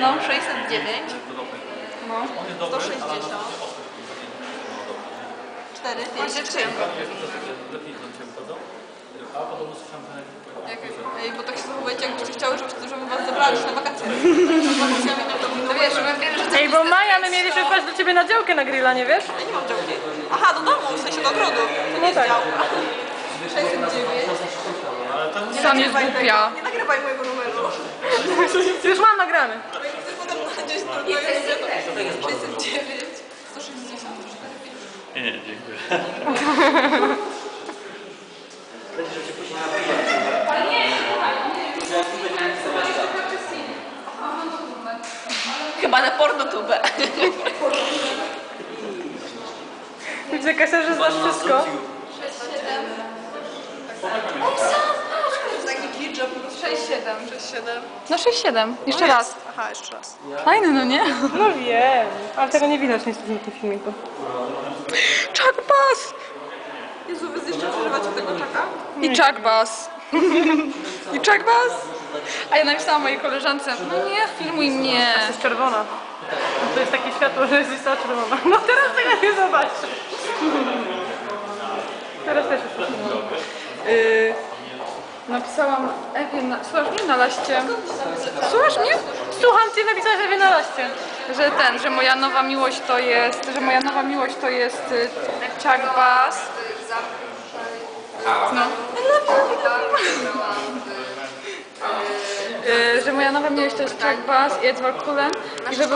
No, 609, No. 160, 4, 53. A podobno słyszałem, że Jak, ej, bo tak się zachowujecie, jakbyście chciały, żebyśmy, was zabrali na wakacje. No no wiesz, my wiemy, że Ej, bo Maja, my mieliśmy wpaść do ciebie na działkę na grilla, nie wiesz? Ja nie mam działki. Aha, do domu, w sensie do ogrodu. To nie jest tak. działka. 609. Nie Sam jest głupia. Nie nagrywaj mojego numeru. Już mam nagrany. Bo jak chcesz potem gdzieś to, to jest 609, 160, 4, Nie, nie, dziękuję. Chyba na pornotubę. Widzę, Kasia, że znasz wszystko. 6, 7. O, sam! Taki glitch, po prostu 6, 7, 6, 7. No 6-7. Jeszcze raz. Aha, jeszcze raz. Fajny, no nie? No wiem. Ale tego nie widać niestety na tym filmiku. Chuck Bass! Jezu, wy jeszcze przeżywacie tego czaka? I Chuck Bass. I Chuck Bass. A ja napisałam mojej koleżance, no nie, filmuj mnie. To jest czerwona. To jest takie światło, że jest cała czerwona. No teraz tego nie zobaczysz. Teraz też już yy, Napisałam Ewie na... Słuchasz mnie na laście? Słuchasz mnie? Słucham cię, napisałaś Ewie na laście. Że ten, że moja nowa miłość to jest, że moja nowa miłość to jest y, Chuck Bass. No. Y, że moja nowa miłość to jest Chuck Bass i Edward Cullen i żeby